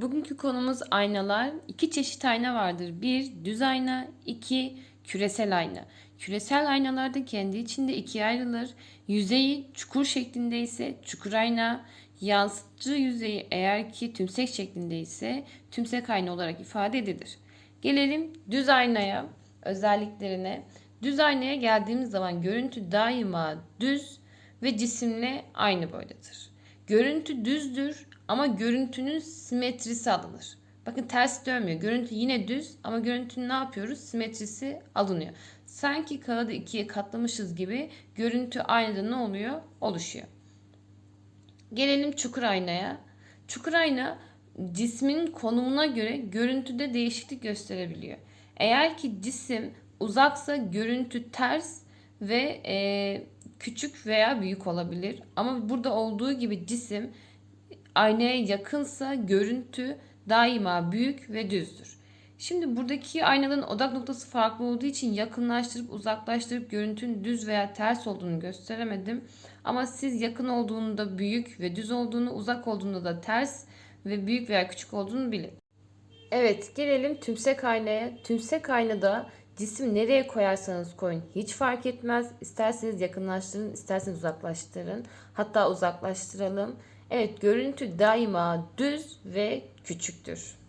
Bugünkü konumuz aynalar. İki çeşit ayna vardır. Bir düz ayna, iki küresel ayna. Küresel aynalarda kendi içinde ikiye ayrılır. Yüzeyi çukur şeklinde ise çukur ayna, yansıtıcı yüzeyi eğer ki tümsek şeklinde ise tümsek ayna olarak ifade edilir. Gelelim düz aynaya, özelliklerine. Düz aynaya geldiğimiz zaman görüntü daima düz ve cisimle aynı boydadır. Görüntü düzdür ama görüntünün simetrisi alınır. Bakın ters dönmüyor. Görüntü yine düz ama görüntünün ne yapıyoruz? Simetrisi alınıyor. Sanki kağıdı ikiye katlamışız gibi görüntü aynada ne oluyor? Oluşuyor. Gelelim çukur aynaya. Çukur ayna cismin konumuna göre görüntüde değişiklik gösterebiliyor. Eğer ki cisim uzaksa görüntü ters ve e, küçük veya büyük olabilir. Ama burada olduğu gibi cisim aynaya yakınsa görüntü daima büyük ve düzdür. Şimdi buradaki aynaların odak noktası farklı olduğu için yakınlaştırıp uzaklaştırıp görüntünün düz veya ters olduğunu gösteremedim. Ama siz yakın olduğunda büyük ve düz olduğunu, uzak olduğunda da ters ve büyük veya küçük olduğunu bilin. Evet gelelim tümsek aynaya. Tümsek aynada cisim nereye koyarsanız koyun hiç fark etmez. İsterseniz yakınlaştırın, isterseniz uzaklaştırın. Hatta uzaklaştıralım. Evet görüntü daima düz ve küçüktür.